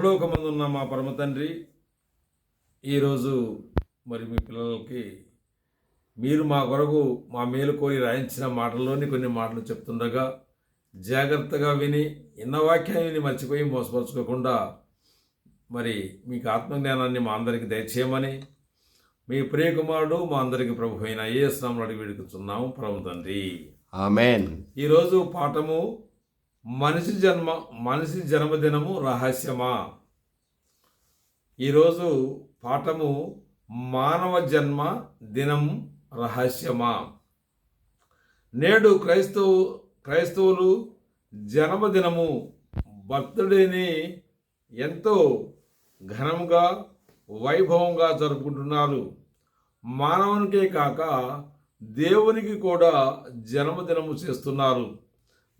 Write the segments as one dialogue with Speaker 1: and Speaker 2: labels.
Speaker 1: పరలోకమందున్న మా పరమ తండ్రి ఈరోజు మరి మీ పిల్లలకి మీరు మా కొరకు మా మేలు కోరి రాయించిన మాటల్లోని కొన్ని మాటలు చెప్తుండగా జాగ్రత్తగా విని ఇన్న వాక్యాన్ని విని మర్చిపోయి మోసపరచుకోకుండా మరి మీకు ఆత్మజ్ఞానాన్ని మా అందరికి దయచేయమని మీ ప్రియకుమారుడు మా అందరికి ప్రభు అయిన ఏ స్నామం అడిగి వేడుకుతున్నాము పరమ తండ్రి.
Speaker 2: ఆమెన్.
Speaker 1: ఈరోజు పాఠము మనిషి జన్మ మనిషి జన్మదినము రహస్యమా? ఈరోజు పాఠము మానవ జన్మ దినం రహస్యమా? నేడు క్రైస్తవు క్రైస్తవులు జన్మదినము బర్త్డేని ఎంతో ఘనంగా వైభవంగా జరుపుకుంటున్నారు. మానవునికే కాక దేవునికి కూడా జన్మదినము చేస్తున్నారు.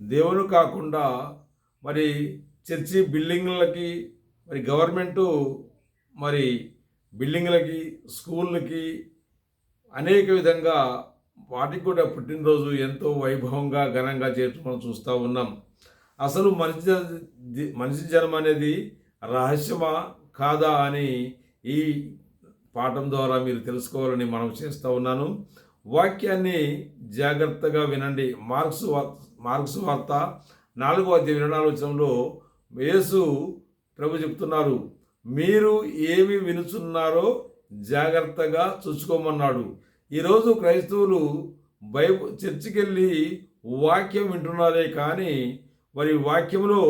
Speaker 1: దేవుని కాకుండా మరి చర్చి బిల్డింగ్లకి మరి గవర్నమెంటు మరి బిల్డింగ్లకి స్కూళ్ళకి అనేక విధంగా వాటికి కూడా పుట్టినరోజు ఎంతో వైభవంగా ఘనంగా చేయటం మనం చూస్తూ ఉన్నాం. అసలు మనిషి జ- మనిషి జన్మ అనేది రహస్యమా కాదా అని ఈ పాఠం ద్వారా మీరు తెలుసుకోవాలని మనం చేస్తూ ఉన్నాను. వాక్యాన్ని జాగ్రత్తగా వినండి. మార్క్స్ మార్క్స్ వార్త నాలుగో అధ్యాయం ఇరవై నాలుగు వచనంలో యేసు ప్రభు చెప్తున్నారు మీరు ఏమి వినుచున్నారో జాగ్రత్తగా చూసుకోమన్నాడు. ఈరోజు క్రైస్తవులు బై చర్చికి వెళ్ళి వాక్యం వింటున్నారే కానీ మరి వాక్యంలో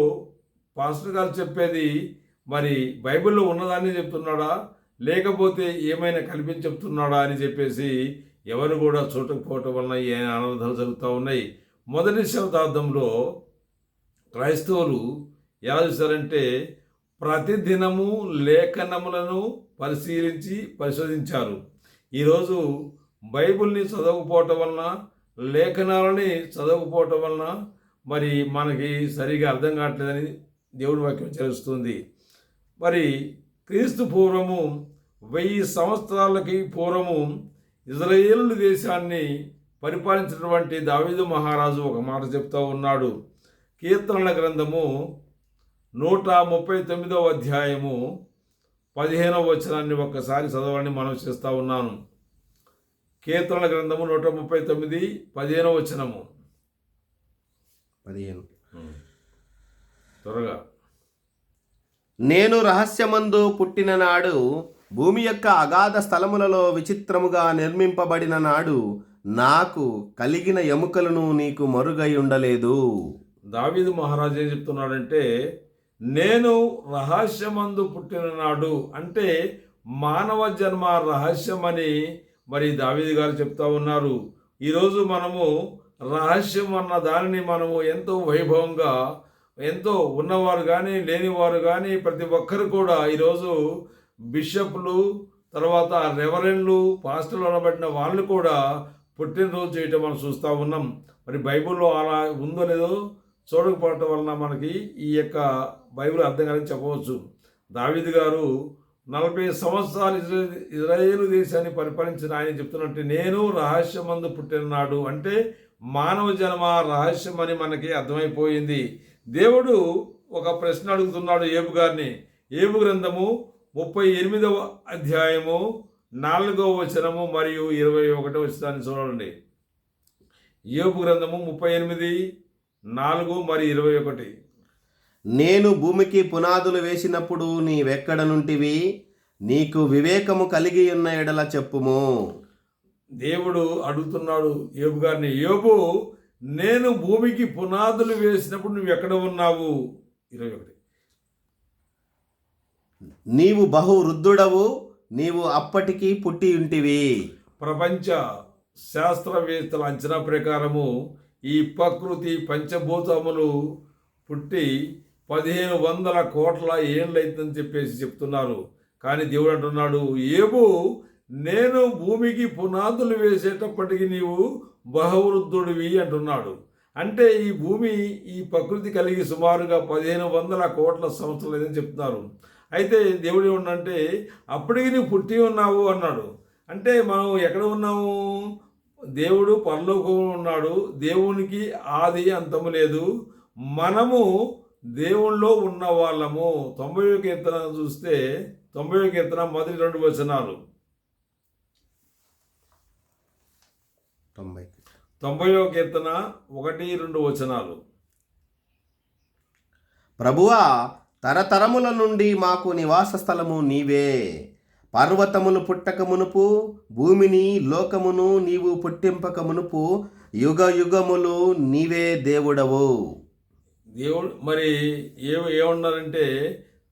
Speaker 1: పాస్టర్ గారు చెప్పేది మరి బైబిల్లో ఉన్నదాన్ని చెప్తున్నాడా? లేకపోతే ఏమైనా కల్పించి చెప్తున్నాడా? అని చెప్పేసి ఎవరు కూడా చూడకపోవటం వలన ఏ అనర్థాలు జరుగుతూ ఉన్నాయి? మొదటి శతాబ్దంలో క్రైస్తవులు ఎలా చూశారంటే ప్రతిదినము లేఖనములను పరిశీలించి పరిశోధించారు. ఈరోజు బైబిల్ని చదవకపోవటం వలన లేఖనాలని చదవకపోవటం వలన మరి మనకి సరిగా అర్థం కావట్లేదని దేవుడి వాక్యం తెలుస్తుంది మరి క్రీస్తు పూర్వము వెయ్యి సంవత్సరాలకి పూర్వము ఇజ్రాయేల్ దేశాన్ని పరిపాలించినటువంటి దావీదు మహారాజు ఒక మాట చెప్తా ఉన్నాడు. కీర్తనల గ్రంథము నూట ముప్పై తొమ్మిదవ అధ్యాయము పదిహేనవ వచనాన్ని ఒక్కసారి చదవాలని మనం చేస్తూ ఉన్నాను. కీర్తనల గ్రంథము నూట ముప్పై తొమ్మిది పదిహేనవ వచనము.
Speaker 2: పదిహేను.
Speaker 1: త్వరగా.
Speaker 2: నేను రహస్యమందు పుట్టిన నాడు భూమి యొక్క అగాధ స్థలములలో విచిత్రముగా నిర్మింపబడిన నాడు నాకు కలిగిన ఎముకలను నీకు మరుగై ఉండలేదు.
Speaker 1: దావీదు మహారాజు ఏం చెప్తున్నాడంటే నేను రహస్యమందు పుట్టిన నాడు అంటే మానవ జన్మ రహస్యమని మరి దావీదు గారు చెప్తా ఉన్నారు. ఈరోజు మనము రహస్యం అన్న దానిని మనము ఎంతో వైభవంగా ఎంతో ఉన్నవారు కానీ లేనివారు కానీ ప్రతి ఒక్కరు కూడా ఈరోజు బిషప్లు తర్వాత రెవరెండ్లు పాస్టర్లు అనబడిన వాళ్ళు కూడా పుట్టినరోజు చేయటం మనం చూస్తూ ఉన్నాం. మరి బైబిల్లో అలా ఉందో లేదో చూడకపోవటం వలన మనకి ఈ యొక్క బైబిల్ అర్థం కాదని చెప్పవచ్చు. దావీదు గారు నలభై సంవత్సరాలు ఇజ్రాయేల్ ఇజ్రాయేలు దేశాన్ని పరిపాలించిన ఆయన చెప్తున్నట్టు నేను రహస్యమందు పుట్టిన నాడు అంటే మానవ జన్మ రహస్యం అని మనకి అర్థమైపోయింది. దేవుడు ఒక ప్రశ్న అడుగుతున్నాడు ఏబు గారిని. ఏబు గ్రంథము ముప్పై ఎనిమిదవ అధ్యాయము నాలుగవ వచనము మరియు ఇరవై ఒకటవ వచనాన్ని చూడండి. యోబు గ్రంథము ముప్పై ఎనిమిది నాలుగు మరియు ఇరవై ఒకటి.
Speaker 2: నేను భూమికి పునాదులు వేసినప్పుడు నీవెక్కడ నుంటివి? నీకు వివేకము కలిగి ఉన్న ఎడల చెప్పుము.
Speaker 1: దేవుడు అడుగుతున్నాడు యోబు గారిని యోబు నేను భూమికి పునాదులు వేసినప్పుడు నువ్వు ఎక్కడ ఉన్నావు? ఇరవై ఒకటి.
Speaker 2: నీవు బహు వృద్ధుడవు నీవు అప్పటికి పుట్టి ఉంటివి.
Speaker 1: ప్రపంచ శాస్త్రవేత్తల అంచనా ప్రకారము ఈ ప్రకృతి పంచభూతములు పుట్టి పదిహేను వందల కోట్ల ఏళ్ళైతుందని చెప్పేసి చెప్తున్నారు. కానీ దేవుడు అంటున్నాడు ఏబు నేను భూమికి పునాదులు వేసేటప్పటికి నీవు బహువృద్ధుడివి అంటున్నాడు. అంటే ఈ భూమి ఈ ప్రకృతి కలిగి సుమారుగా పదిహేను వందల కోట్ల సంవత్సరాలు ఏదని చెప్తున్నారు. అయితే దేవుడు ఏమన్నంటే అప్పటికి నువ్వు పుట్టి ఉన్నావు అన్నాడు. అంటే మనం ఎక్కడ ఉన్నాము? దేవుడు పరలోకంలో ఉన్నాడు. దేవునికి ఆది అంతము లేదు. మనము దేవుళ్ళో ఉన్న వాళ్ళము తొంభై కీర్తన చూస్తే తొంభై కీర్తన మొదటి రెండు వచనాలు.
Speaker 2: తొంభై
Speaker 1: తొంభైవ కీర్తన ఒకటి రెండు వచనాలు.
Speaker 2: ప్రభువా తరతరముల నుండి మాకు నివాస స్థలము నీవే. పర్వతములు పుట్టక మునుపు భూమిని లోకమును నీవు పుట్టింపక మునుపు యుగ యుగములు నీవే దేవుడవు.
Speaker 1: దేవుడు మరి ఏ ఏమన్నారంటే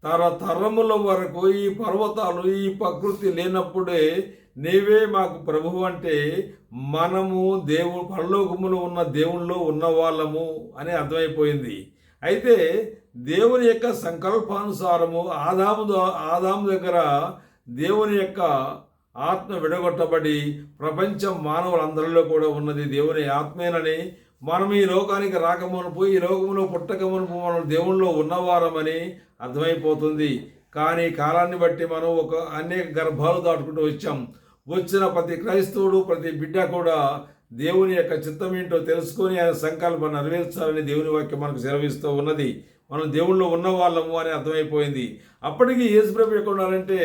Speaker 1: తరతరముల వరకు ఈ పర్వతాలు ఈ ప్రకృతి లేనప్పుడే నీవే మాకు ప్రభువు అంటే మనము దేవుడు పరలోకములో ఉన్న దేవుల్లో ఉన్న వాళ్ళము అని అర్థమైపోయింది. అయితే దేవుని యొక్క సంకల్పానుసారము ఆదాము ఆదాము దగ్గర దేవుని యొక్క ఆత్మ విడగొట్టబడి ప్రపంచం మానవులందరిలో కూడా ఉన్నది దేవుని ఆత్మేనని మనం ఈ లోకానికి రాకమునుపు ఈ లోకంలో పుట్టకమునుపు మనం దేవుణ్ణిలో ఉన్నవారమని అర్థమైపోతుంది. కానీ కాలాన్ని బట్టి మనం ఒక అనేక గర్భాలు దాటుకుంటూ వచ్చాం. వచ్చిన ప్రతి క్రైస్తవుడు ప్రతి బిడ్డ కూడా దేవుని యొక్క చిత్తం ఏంటో తెలుసుకొని ఆయన సంకల్పం నెరవేర్చాలని దేవుని వాక్యం మనకు సెలవిస్తూ ఉన్నది. మనం దేవుళ్ళు ఉన్నవాళ్ళము అని అర్థమైపోయింది. అప్పటికి యేసుప్రభు ఎక్కడ ఉన్నారంటే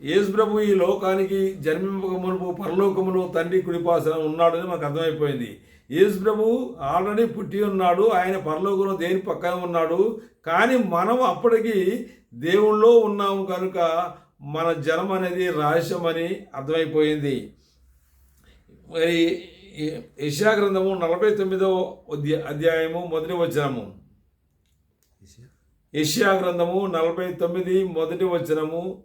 Speaker 1: యేసుప్రభు ఈ లోకానికి జన్మింపక మునుపు పరలోకములో తండ్రి కుడిపాసన ఉన్నాడని మనకు అర్థమైపోయింది. యేసుప్రభు ఆల్రెడీ పుట్టి ఉన్నాడు ఆయన పరలోకంలో దేని పక్కన ఉన్నాడు కానీ మనం అప్పటికి దేవుళ్ళో ఉన్నాము కనుక మన జనం అనేది రహస్యమని అర్థమైపోయింది. మరి యశాగ్రంథము నలభై తొమ్మిదో అధ్యాయము మొదటి వచనము. యెషయా గ్రంథము నలభై తొమ్మిది మొదటి వచనము.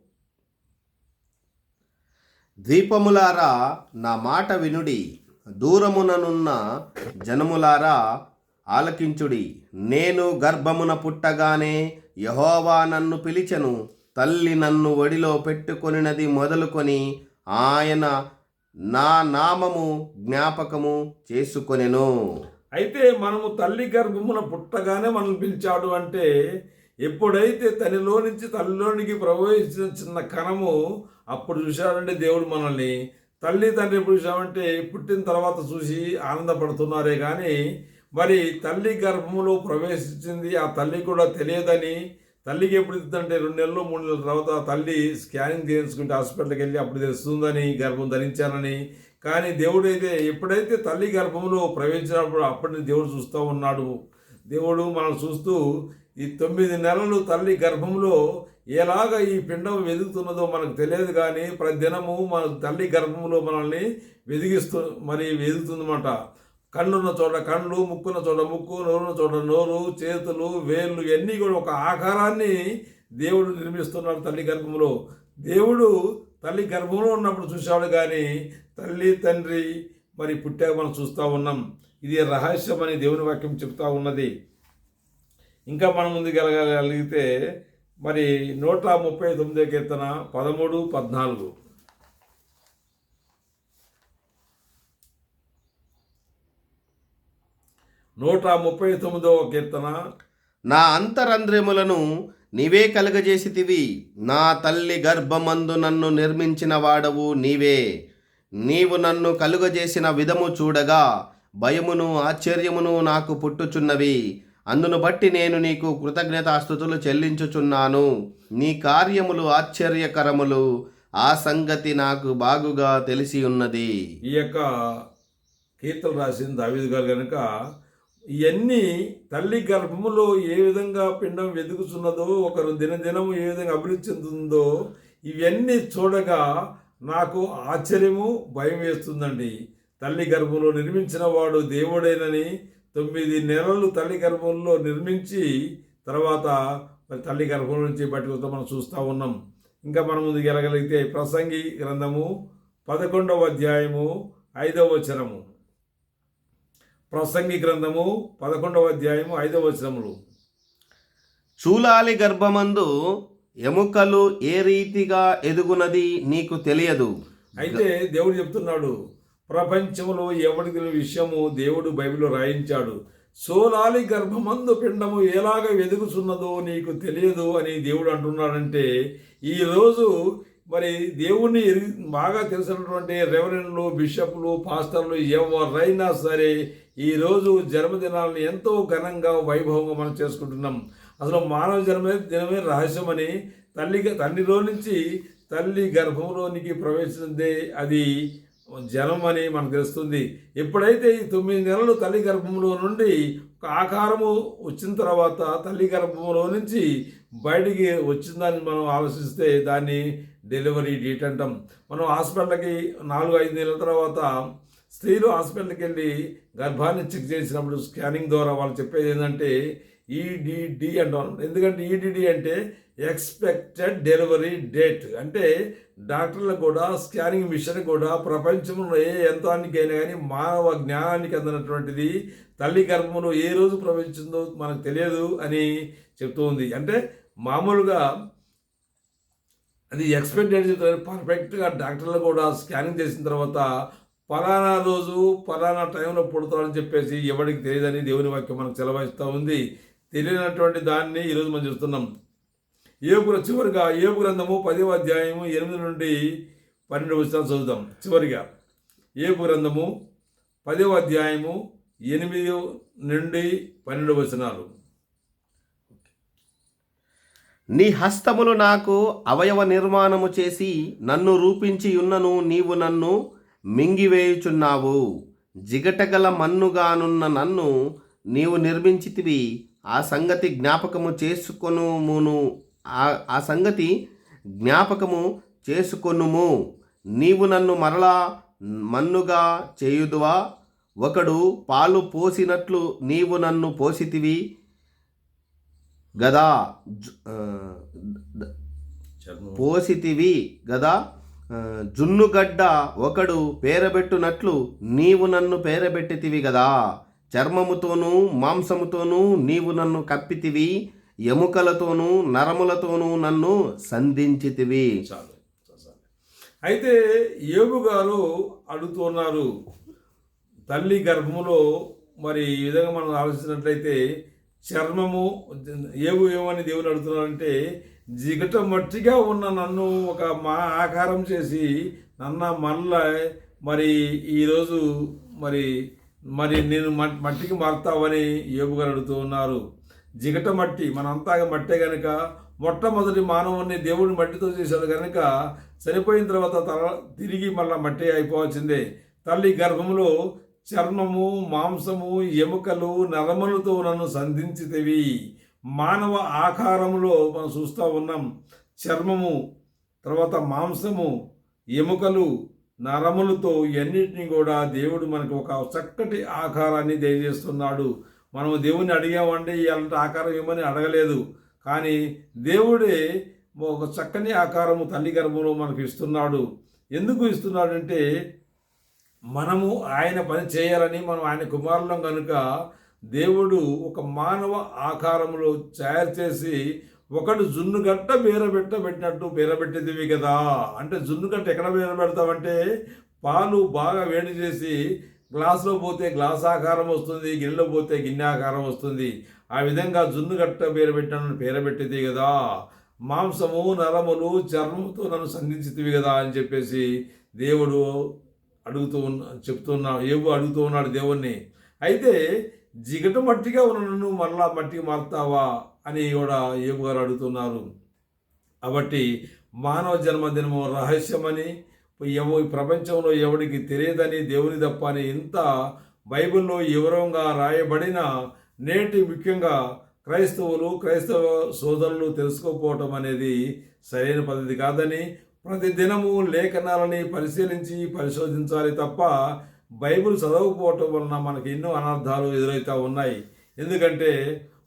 Speaker 2: ద్వీపములారా నా మాట వినుడి. దూరముననున్న జనములారా ఆలకించుడి. నేను గర్భమున పుట్టగానే యహోవా నన్ను పిలిచెను. తల్లి నన్ను ఒడిలో పెట్టుకొనినది మొదలుకొని ఆయన నా నామము జ్ఞాపకము చేసుకొనెను.
Speaker 1: అయితే మనము తల్లి గర్భమున పుట్టగానే మనల్ని పిలిచాడు అంటే ఎప్పుడైతే తనలో నుంచి తల్లిలోనికి ప్రవేశించిన చిన్న కణము అప్పుడు చూశాడంటే దేవుడు మనల్ని తల్లి తండ్రి ఎప్పుడు చూసామంటే పుట్టిన తర్వాత చూసి ఆనందపడుతున్నారే కానీ మరి తల్లి గర్భములో ప్రవేశించింది ఆ తల్లి కూడా తెలియదని తల్లికి ఎప్పుడు ఇద్దంటే రెండు నెలలు మూడు నెలల తర్వాత తల్లి స్కానింగ్ చేయించుకుంటే హాస్పిటల్కి వెళ్ళి అప్పుడు తెలుస్తుందని గర్భం ధరించానని. కానీ దేవుడైతే ఎప్పుడైతే తల్లి గర్భంలో ప్రవేశించినప్పుడు అప్పటిని దేవుడు చూస్తూ ఉన్నాడు. దేవుడు మనం చూస్తూ ఈ తొమ్మిది నెలలు తల్లి గర్భంలో ఎలాగ ఈ పిండం వెదుగుతున్నదో మనకు తెలియదు కానీ ప్రతి దినము మన తల్లి గర్భంలో మనల్ని వెదిగిస్తూ మరి వెదుగుతుందన్నమాట. కళ్ళున్న చోట కళ్ళు ముక్కున్న చోట ముక్కు నోరున్న చోట నోరు చేతులు వేళ్ళు ఇవన్నీ కూడా ఒక ఆకారాన్ని దేవుడు నిర్మిస్తున్నాడు తల్లి గర్భంలో. దేవుడు తల్లి గర్భంలో ఉన్నప్పుడు చూశాడు కానీ తల్లి తండ్రి మరి పుట్టాక మనం చూస్తూ ఉన్నాం. ఇది రహస్యం అని దేవుని వాక్యం చెప్తా ఉన్నది. ఇంకా మనం ముందుకెళ్ళగలిగితే మరి నూట ముప్పై తొమ్మిదో కీర్తన పదమూడు పద్నాలుగు. నూట ముప్పై తొమ్మిదవ కీర్తన.
Speaker 2: నా అంతరంధ్రములను నీవే కలుగజేసితివి. నా తల్లి గర్భమందు నన్ను నిర్మించిన వాడవు నీవే. నీవు నన్ను కలుగజేసిన విధము చూడగా భయమును ఆశ్చర్యమును నాకు పుట్టుచున్నవి. అందును బట్టి నేను నీకు కృతజ్ఞతాస్థుతులు చెల్లించుచున్నాను. నీ కార్యములు ఆశ్చర్యకరములు. ఆ సంగతి నాకు బాగుగా తెలిసి ఉన్నది.
Speaker 1: ఈ యొక్క కీర్తలు రాసిన దావీదు గారు కనుక ఇవన్నీ తల్లి గర్భములో ఏ విధంగా పిండం వెతుకుతున్నదో ఒకరు దినదినము ఏ విధంగా అభివృద్ధి చెందుతుందో ఇవన్నీ చూడగా నాకు ఆశ్చర్యము భయం వేస్తుందండి. తల్లి గర్భంలో నిర్మించిన వాడు దేవుడేనని తొమ్మిది నెలలు తల్లి గర్భంలో నిర్మించి తర్వాత మరి తల్లి గర్భం నుంచి బయటకు మనం చూస్తూ ఉన్నాం. ఇంకా మనం ముందుకు వెళ్ళగలిగితే ప్రసంగి గ్రంథము పదకొండవ అధ్యాయము ఐదవ వచనము. ప్రసంగి గ్రంథము పదకొండవ అధ్యాయము ఐదవ వచనములు.
Speaker 2: చూలాలి గర్భమందు ఎముకలు ఏ రీతిగా ఎదుగునది నీకు తెలియదు.
Speaker 1: అయితే దేవుడు చెప్తున్నాడు ప్రపంచంలో ఎవరికి విషయము దేవుడు బైబిల్లో రాయించాడు. సోలాలి గర్భమందు పిండము ఎలాగ వెదుగుతున్నదో నీకు తెలియదు అని దేవుడు అంటున్నాడంటే ఈరోజు మరి దేవుణ్ణి బాగా తెలిసినటువంటి రెవరెండ్లు బిషప్లు పాస్టర్లు ఎవరైనా సరే ఈరోజు జన్మదినాలను ఎంతో ఘనంగా వైభవంగా మనం చేసుకుంటున్నాం. అసలు మానవ జన్మే దినమే రహస్యమని తల్లి తండ్రిలో నుంచి తల్లి గర్భంలోనికి ప్రవేశిందే అది జలం అని మనకు తెలుస్తుంది. ఎప్పుడైతే ఈ తొమ్మిది నెలలు తల్లి గర్భంలో నుండి ఒక ఆకారము వచ్చిన తర్వాత తల్లి గర్భంలో నుంచి బయటికి వచ్చిందని మనం ఆలోచిస్తే దాన్ని డెలివరీ డేట్ అంటాం. మనం హాస్పిటల్కి నాలుగు ఐదు నెలల తర్వాత స్త్రీలు హాస్పిటల్కి వెళ్ళి గర్భాన్ని చెక్ చేసినప్పుడు స్కానింగ్ ద్వారా వాళ్ళు చెప్పేది ఏంటంటే ఈడిడి అంటాం. ఎందుకంటే ఈడిడి అంటే ఎక్స్పెక్టెడ్ డెలివరీ డేట్ అంటే డాక్టర్లకు కూడా స్కానింగ్ మిషన్ కూడా ప్రపంచంలో ఏ యంత్రానికైనా కానీ మానవ జ్ఞానానికి అందినటువంటిది తల్లి గర్భంలో ఏ రోజు ప్రవేశించిందో మనకు తెలియదు అని చెప్తూ ఉంది. అంటే మామూలుగా అది ఎక్స్పెక్టెడ్ చెప్తారు. పర్ఫెక్ట్గా డాక్టర్లు కూడా స్కానింగ్ చేసిన తర్వాత ఫలానా రోజు ఫలానా టైంలో పుడతారని చెప్పేసి ఎవరికి తెలియదని దేవుని వాక్యం మనకు సెలవిస్తూ ఉంది. తెలియనటువంటి దాన్ని ఈరోజు మనం చూస్తున్నాం. ఏపుర చివరిగా ఏపు గ్రంథము పదవ అధ్యాయము ఎనిమిది నుండి పన్నెండు వచనాలు చదువుతాం. చివరిగా ఏపు గ్రంథము పదవ అధ్యాయము ఎనిమిది నుండి పన్నెండు వచనాలు.
Speaker 2: నీ హస్తములు నాకు అవయవ నిర్మాణము చేసి నన్ను రూపించి ఉన్నను నీవు నన్ను మింగివేయుచున్నావు. జిగటగల మన్నుగానున్న నన్ను నీవు నిర్మించితివి. ఆ సంగతి జ్ఞాపకము చేసుకొనుమును. ఆ- సంగతి జ్ఞాపకము చేసుకొనుము. నీవు నన్ను మరలా మన్నుగా చేయుదువా? ఒకడు పాలు పోసినట్లు నీవు నన్ను పోసితివి గదా? పోసితివి గదా? జున్నుగడ్డ ఒకడు పేరబెట్టునట్లు నీవు నన్ను పేరబెట్టితివి గదా? చర్మముతోనూ మాంసముతోనూ నీవు నన్ను కప్పితివి ఎముకలతోనూ నరములతోనూ నన్ను సంధించితివి.
Speaker 1: చాలు అయితే ఏబు గారు అడుగుతున్నారు తల్లి గర్భములో మరి ఈ విధంగా మనం ఆలోచించినట్లయితే చర్మము ఏవు ఏమని దేవుని అడుగుతున్నారంటే జిగట మట్టిగా ఉన్న నన్ను ఒక మా ఆకారం చేసి నన్న మళ్ళా మరి ఈరోజు మరి మరి నేను మట్టికి మారుతావని ఏబు అడుగుతూ ఉన్నారు. జిగట మట్టి మనంతా మట్టే గనుక మొట్టమొదటి మానవుని దేవుడిని మట్టితో చేశాడు కనుక చనిపోయిన తర్వాత తల తిరిగి మళ్ళీ మట్టి అయిపోవాల్సిందే. తల్లి గర్భములో చర్మము మాంసము ఎముకలు నరములతో నన్ను సంధించితివి. మానవ ఆకారములో మనం చూస్తూ ఉన్నాం. చర్మము తర్వాత మాంసము ఎముకలు నరములతో ఇవన్నిటిని కూడా దేవుడు మనకు ఒక చక్కటి ఆకారాన్ని తెలియజేస్తున్నాడు. మనము దేవుని అడిగామంటే ఇలాంటి ఆకారం ఏమని అడగలేదు. కానీ దేవుడే ఒక చక్కని ఆకారము తల్లి గర్భంలో మనకు ఇస్తున్నాడు. ఎందుకు ఇస్తున్నాడంటే మనము ఆయన పని చేయాలని మనం ఆయన కుమారులం కనుక దేవుడు ఒక మానవ ఆకారంలో తయారు చేసి ఒకడు జున్నుగట్ట బీరబెట్ట పెట్టినట్టు బీరబెట్టేదివి కదా. అంటే జున్నుగట్ట ఎక్కడ బీరబెడతామంటే పాలు బాగా వేడి చేసి గ్లాసులో పోతే గ్లాస్ ఆకారం వస్తుంది గిన్నెలో పోతే గిన్నె ఆకారం వస్తుంది. ఆ విధంగా జున్నుగట్ట బీరబెట్టినట్టు బీరబెట్టేది కదా. మాంసము నరములు చర్మంతో నన్ను సంధించితివి కదా అని చెప్పేసి దేవుడు అడుగుతూ ఉన్న చెప్తున్నా ఏవో అడుగుతూ ఉన్నాడు దేవుణ్ణి. అయితే జిగట మట్టిగా ఉన్న నన్ను మరలా మట్టికి మారుతావా? అని కూడా యోగు గారు అడుగుతున్నారు. కాబట్టి మానవ జన్మదినము రహస్యమని ఎవ ఈ ప్రపంచంలో ఎవడికి తెలియదని దేవుని తప్ప అని ఇంత బైబిల్లో వివరంగా రాయబడిన నేటి ముఖ్యంగా క్రైస్తవులు క్రైస్తవ సోదరులు తెలుసుకోకపోవటం అనేది సరైన పద్ధతి కాదని ప్రతి దినము లేఖనాలని పరిశీలించి పరిశోధించాలి తప్ప బైబిల్ చదవకపోవటం వలన మనకి ఎన్నో అనర్థాలు ఎదురవుతూ ఉన్నాయి. ఎందుకంటే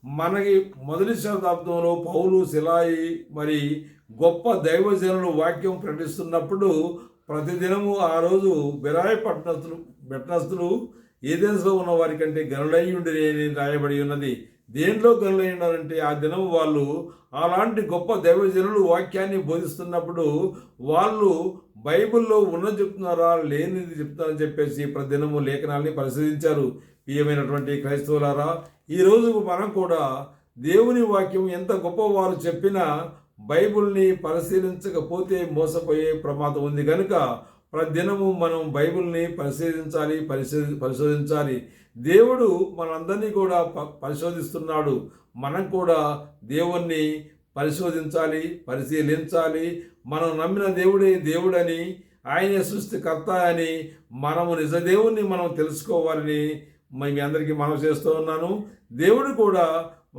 Speaker 1: మనకి మొదటి శతాబ్దంలో పౌలు శిలాయి మరి గొప్ప దైవజనులు వాక్యం ప్రకటిస్తున్నప్పుడు ప్రతిదినము ఆ రోజు బిరాయి పట్టణస్తులు పట్టణస్తులు ఏదెన్స్లో ఉన్న వారి కంటే గనులయ్యుండి అని రాయబడి ఉన్నది. దేంట్లో గనులై ఉన్నారంటే ఆ దినం వాళ్ళు అలాంటి గొప్ప దైవజనులు వాక్యాన్ని బోధిస్తున్నప్పుడు వాళ్ళు బైబిల్లో ఉన్నది చెప్తున్నారా లేనిది చెప్తున్నారని చెప్పేసి ప్రతిదినము లేఖనాల్ని పరిశీలించారు. ప్రియమైనటువంటి క్రైస్తవులారా ఈ రోజు మనం కూడా దేవుని వాక్యం ఎంత గొప్పవారు చెప్పినా బైబిల్ని పరిశీలించకపోతే మోసపోయే ప్రమాదం ఉంది కనుక ప్రతిదినము మనం బైబిల్ని పరిశీలించాలి పరిశీలి పరిశోధించాలి. దేవుడు మనందరినీ కూడా ప- పరిశోధిస్తున్నాడు. మనం కూడా దేవుణ్ణి పరిశోధించాలి పరిశీలించాలి. మనం నమ్మిన దేవుడే దేవుడని ఆయనే సృష్టికర్త అని మనము నిజ దేవుణ్ణి మనం తెలుసుకోవాలని మ- మీ అందరికీ మనం చేస్తూ ఉన్నాను. దేవుడు కూడా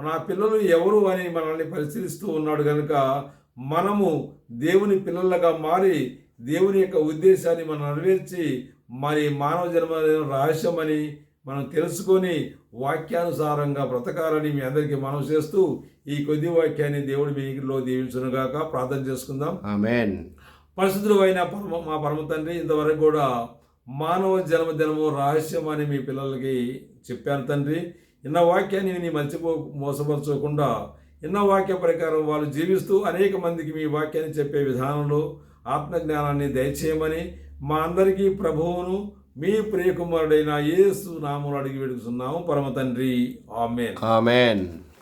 Speaker 1: నా పిల్లలు ఎవరు అని మనల్ని పరిశీలిస్తూ ఉన్నాడు కనుక మనము దేవుని పిల్లలుగా మారి దేవుని యొక్క ఉద్దేశాన్ని మనం నెరవేర్చి మరి మానవ జన్మ రహస్యమని మనం తెలుసుకొని వాక్యానుసారంగా బ్రతకాలని మీ అందరికీ మనం చేస్తూ ఈ కొద్ది వాక్యాన్ని దేవుడు మీలో దీవించునుగాక ప్రార్థన చేసుకుందాం.
Speaker 2: ఆమెన్.
Speaker 1: పరిశుద్ధుడు అయిన పరమ మా పరమ తండ్రి ఇంతవరకు కూడా మానవ జన్మదినము రహస్యం అని మీ పిల్లలకి చెప్పాను తండ్రి. ఇన్న వాక్యాన్ని నీ మర్చిపో మోసపరచకుండా ఇన్న వాక్య ప్రకారం వాళ్ళు జీవిస్తూ అనేక మందికి మీ వాక్యాన్ని చెప్పే విధానంలో ఆత్మజ్ఞానాన్ని దయచేయమని మా అందరికీ ప్రభువును మీ ప్రియకుమారుడైన యేసు నామములు అడిగి వెడుకుతున్నాము పరమ తండ్రి. ఆమెన్.
Speaker 2: ఆమెన్.